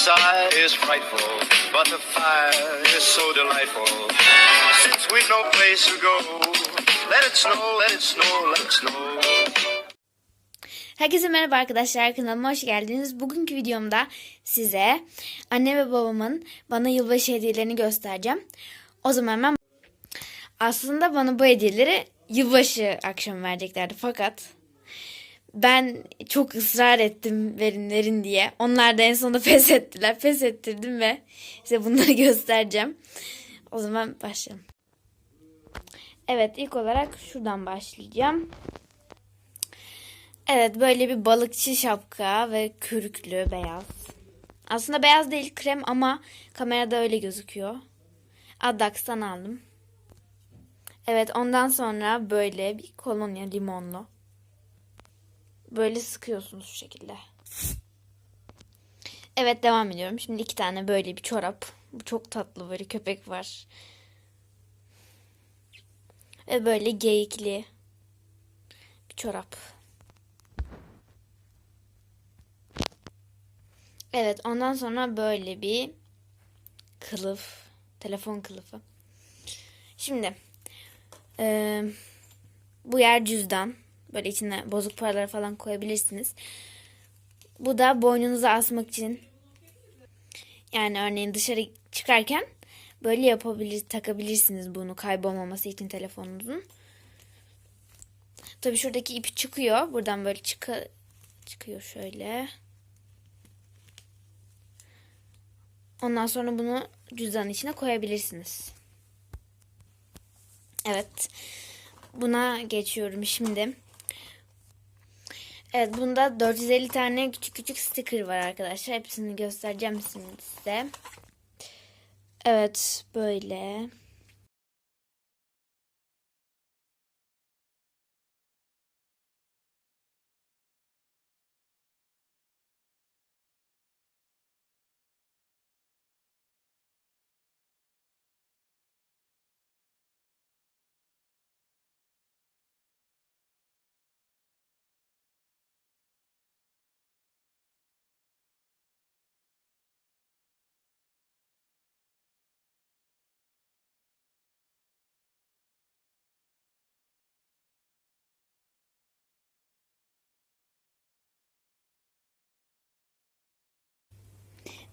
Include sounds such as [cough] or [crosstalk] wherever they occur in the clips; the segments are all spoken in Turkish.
outside is frightful, but the fire is so delightful. Since we've no place to go, let it snow, let it snow, let it snow. Herkese merhaba arkadaşlar kanalıma hoş geldiniz. Bugünkü videomda size anne ve babamın bana yılbaşı hediyelerini göstereceğim. O zaman hemen aslında bana bu hediyeleri yılbaşı akşamı vereceklerdi fakat ben çok ısrar ettim verin verin diye. Onlar da en sonunda [laughs] pes ettiler. Pes ettirdim ve size bunları [laughs] göstereceğim. O zaman başlayalım. Evet ilk olarak şuradan başlayacağım. Evet böyle bir balıkçı şapka ve kürklü beyaz. Aslında beyaz değil krem ama kamerada öyle gözüküyor. Adax'tan aldım. Evet ondan sonra böyle bir kolonya limonlu. Böyle sıkıyorsunuz şu şekilde. Evet devam ediyorum. Şimdi iki tane böyle bir çorap. Bu çok tatlı böyle köpek var. Ve böyle geyikli bir çorap. Evet ondan sonra böyle bir kılıf. Telefon kılıfı. Şimdi e, bu yer cüzdan. Böyle içine bozuk paraları falan koyabilirsiniz. Bu da boynunuza asmak için. Yani örneğin dışarı çıkarken böyle yapabilir, takabilirsiniz bunu kaybolmaması için telefonunuzun. Tabii şuradaki ip çıkıyor. Buradan böyle çıka, çıkıyor şöyle. Ondan sonra bunu cüzdanın içine koyabilirsiniz. Evet. Buna geçiyorum şimdi. Evet bunda 450 tane küçük küçük sticker var arkadaşlar. Hepsini göstereceğim size. Evet böyle.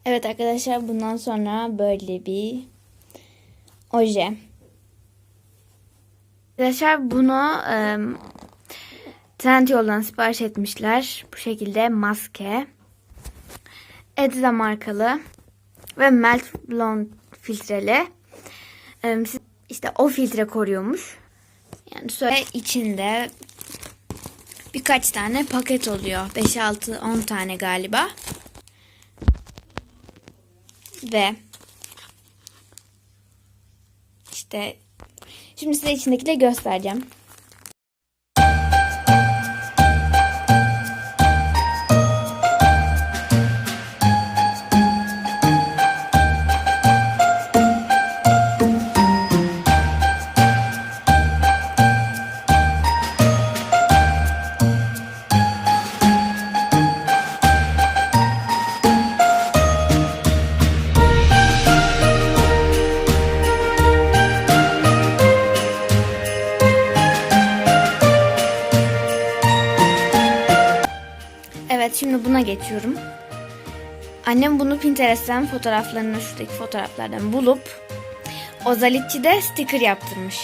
Evet arkadaşlar bundan sonra böyle bir oje. Arkadaşlar bunu e, Trendyol'dan sipariş etmişler. Bu şekilde maske. Edza markalı ve Melt Blonde filtreli. E, işte o filtre koruyormuş. Yani söyle içinde birkaç tane paket oluyor. 5 6 10 tane galiba. Ve işte şimdi size içindekileri göstereceğim. Evet şimdi buna geçiyorum. Annem bunu Pinterest'ten fotoğraflarını şuradaki fotoğraflardan bulup Ozalitçi'de sticker yaptırmış.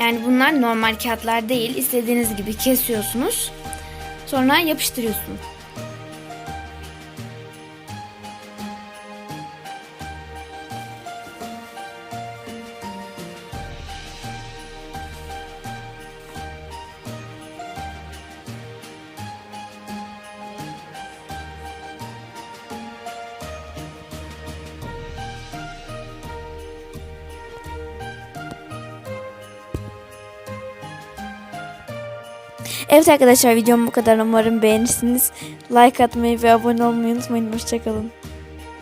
Yani bunlar normal kağıtlar değil. İstediğiniz gibi kesiyorsunuz. Sonra yapıştırıyorsunuz. Evet arkadaşlar videom bu kadar. Umarım beğenirsiniz. Like atmayı ve abone olmayı unutmayın. Hoşçakalın.